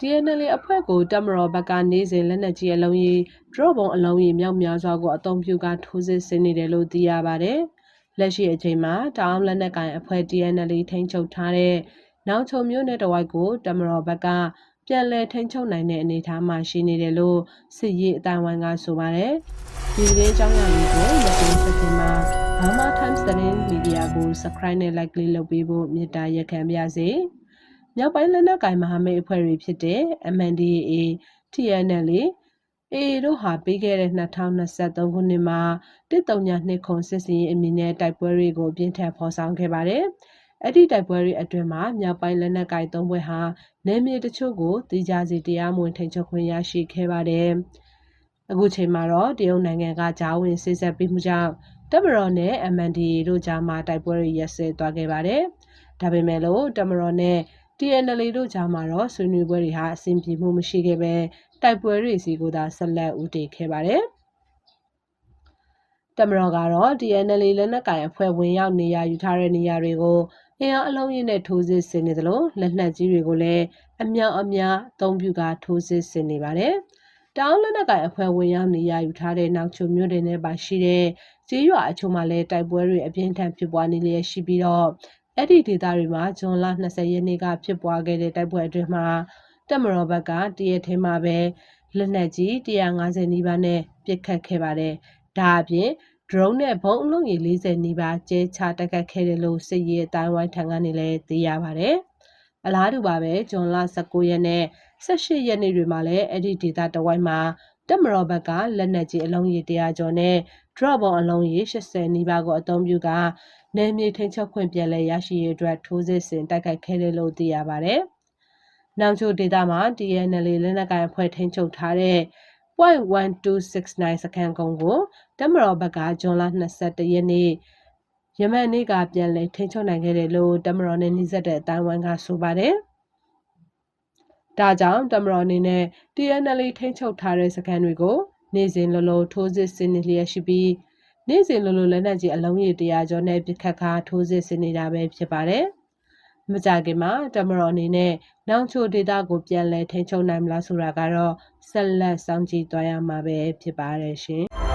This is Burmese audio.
TNL အဖွဲ့ကိုတမတော်ဘက်ကနေစဉ်လက်နက်ကြီးအလုံးကြီး drop ဘုံအလုံးကြီးမြောက်များစွာကိုအုံပြုကထိုးစစ်ဆင်နေတယ်လို့သိရပါတယ်။လက်ရှိအချိန်မှာတောင်လက်နက်ကိုင်အဖွဲ့ TNL ထိန်းချုပ်ထားတဲ့နောက်ချုံမျိုးနဲ့တဝိုက်ကိုတမတော်ဘက်ကပြန်လည်ထိန်းချုပ်နိုင်တဲ့အနေအထားမှာရှိနေတယ်လို့စစ်ရေးအတိုင်းဝိုင်းကဆိုပါတယ်။ဒီကလေးအကြောင်းအရာလေးကိုလက်တွေ့ဆက်တင်မှာ Burma Times သတင်းမီဒီယာကို Subscribe နဲ့ Like လေးလုပ်ပေးဖို့မေတ္တာရက်ခံပါရစေ။ မြောက်ပိုင်းလက်နက်ကိုင်မဟာမိတ်အဖွဲ့တွေဖြစ်တဲ့ MNDAA, TNL, AA တို့ဟာ ပြီးခဲ့တဲ့2023ခုနှစ်မှာ132ခုစစ်စင်ရေးအမည်နဲ့ တိုက်ပွဲတွေကို အပြင်းထန် ဖော်ဆောင်ခဲ့ပါတယ်။အဲ့ဒီတိုက်ပွဲတွေအတွင်းမှာ မြောက်ပိုင်းလက်နက်ကိုင်သုံးဘွဲ့ဟာ နယ်မြေတချို့ကိုတိကျစီ တရားမဝင် ထိန်းချုပ်ခွင့်ရရှိခဲ့ပါတယ်။အခုချိန်မှာတော့ တရုတ်နိုင်ငံကဂျာဝင်စစ်ဆက်ပြီးမှုကြောင့်တမတော်နဲ့ MNDAA တို့ကြားမှာ တိုက်ပွဲတွေရက်စဲသွားခဲ့ပါတယ်။ဒါပေမဲ့လို့တမတော်နဲ့ TNL တို့ကြားမှာတော့ဆွေးနွေးပွဲတွေဟာအဆင်ပြေမှုမရှိခဲ့ပဲတိုက်ပွဲတွေစီကိုသာဆက်လက်ဦးတည်ခဲ့ပါတယ်။တမတော်ကတော့ TNL လက်နက်ကိုင်အဖွဲ့ဝင်ရောက်နေရယူထားတဲ့နေရာတွေကိုအင်အားအလုံးရင်းနဲ့ထိုးစစ်ဆင်နေသလိုလက်နက်ကြီးတွေကိုလည်းအမြောက်အများအသုံးပြုကာထိုးစစ်ဆင်နေပါတယ်။တောင်းလက်နက်ကိုင်အဖွဲ့ဝင်ရောက်နေရယူထားတဲ့နောက်ချုံမြို့တွေနဲ့ပါရှိတဲ့ကျေးရွာအချို့မှာလည်းတိုက်ပွဲတွေအပြင်းထန်ဖြစ်ပွားနေလျက်ရှိပြီးတော့ အဲ့ဒီဒေသတွေမှာဇွန်လ20ရက်နေ့ကဖြစ်ပွားခဲ့တဲ့တိုက်ပွဲအတွင်းမှာတက်မတော်ဘက်ကတရက်ထဲမှာပဲလက်နက်ကြီး150နီးပါးနဲ့ပစ်ခတ်ခဲ့ပါတယ်။ဒါအပြင် drone နဲ့ဘုံအလုံးကြီး40နီးပါးကျဲချတိုက်ခတ်ခဲ့တယ်လို့စစ်ရေးအတိုင်းဝိုင်းထံကနေလည်းသိရပါတယ်။အလားတူပါပဲဇွန်လ19ရက်နဲ့18ရက်နေ့တွေမှာလည်းအဲ့ဒီဒေသတဝိုင်းမှာတက်မတော်ဘက်ကလက်နက်ကြီးအလုံးကြီး100ကျော်နဲ့ drop ဘုံအလုံးကြီး80နီးပါးကိုအသုံးပြုက နယ်မြေထိန်းချုပ်ခွင့်ပြန်လည်ရရှိရေးအတွက်ထိုးစစ်ဆင်တိုက်ခိုက်ခဲ့တယ်လို့သိရပါတယ်။နောက်ချိုဒေသမှာ TNL လက်နက်ကိုင်အဖွဲ့ထိန်းချုပ်ထားတဲ့ .1269 စခန်းကုန်းကိုတမတော်ဘက်ကဇွန်လ22ရက်နေ့ယမန်နေ့ကပြန်လည်ထိန်းချုပ်နိုင်ခဲ့တယ်လို့တမတော်နဲ့နှိစက်တဲ့အတိုင်းဝိုင်းကဆိုပါတယ်။ဒါကြောင့်တမတော်အနေနဲ့ TNL ထိန်းချုပ်ထားတဲ့စခန်းတွေကို နေ့စဉ်လိုလိုထိုးစစ်ဆင်နေလျက်ရှိပြီး နေ့စဉ်လိုလိုလက်နက်ကြီးအလုံးကြီး100ကျော်နဲ့ပြစ်ခတ်ခါထိုးစစ်ဆင်နေတာပဲဖြစ်ပါတယ်။မကြခင်မှာတမတော်အနေနဲ့နောင်ချိုဒေတာကိုပြန်လည်ထိန်းချုပ်နိုင်မလားဆိုတာကတော့ဆက်လက်စောင့်ကြည့်သွားရမှာပဲဖြစ်ပါတယ်ရှင်။